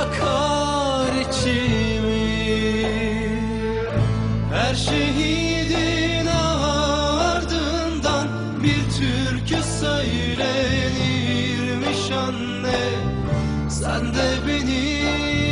Yakar içimi. Her şehidin ardından Bir türkü söylenirmiş anne. Sen de benim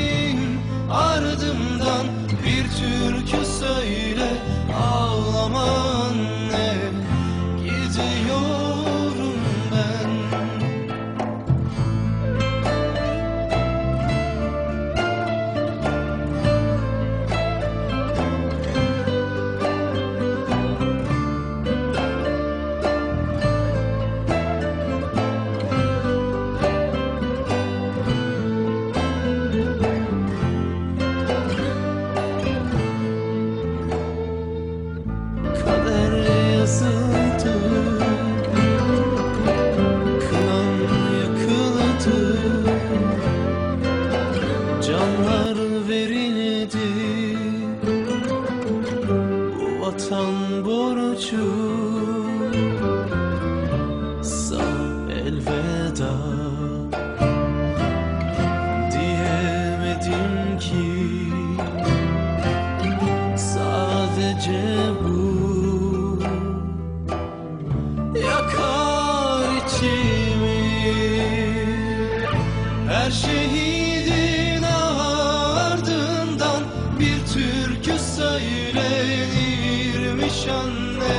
Vatan borcu Sana elveda. Diyemedim ki Sadece bu Yakar içimi. Her şehidin ardından Bir türkü söylenirmiş anne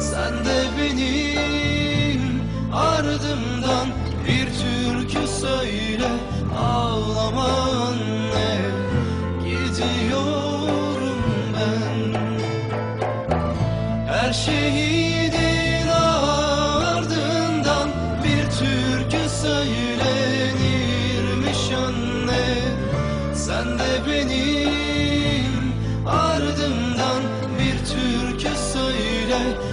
Sen de benim ardımdan Bir türkü söyle Ağlama anne Gidiyorum ben. Her şehidin 哎。